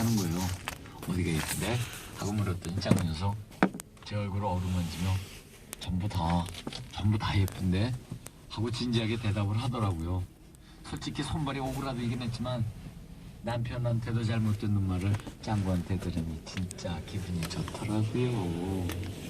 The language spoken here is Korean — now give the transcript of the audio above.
하는 거예요. 어디가 예쁜데? 하고 물었더니 짱구 녀석 제 얼굴을 어루만지며 전부 다 전부 다 예쁜데 하고 진지하게 대답을 하더라고요. 솔직히 손발이 오그라들긴 했지만 남편한테도 잘못 듣는 말을 짱구한테 들으니 진짜 기분이 좋더라고요.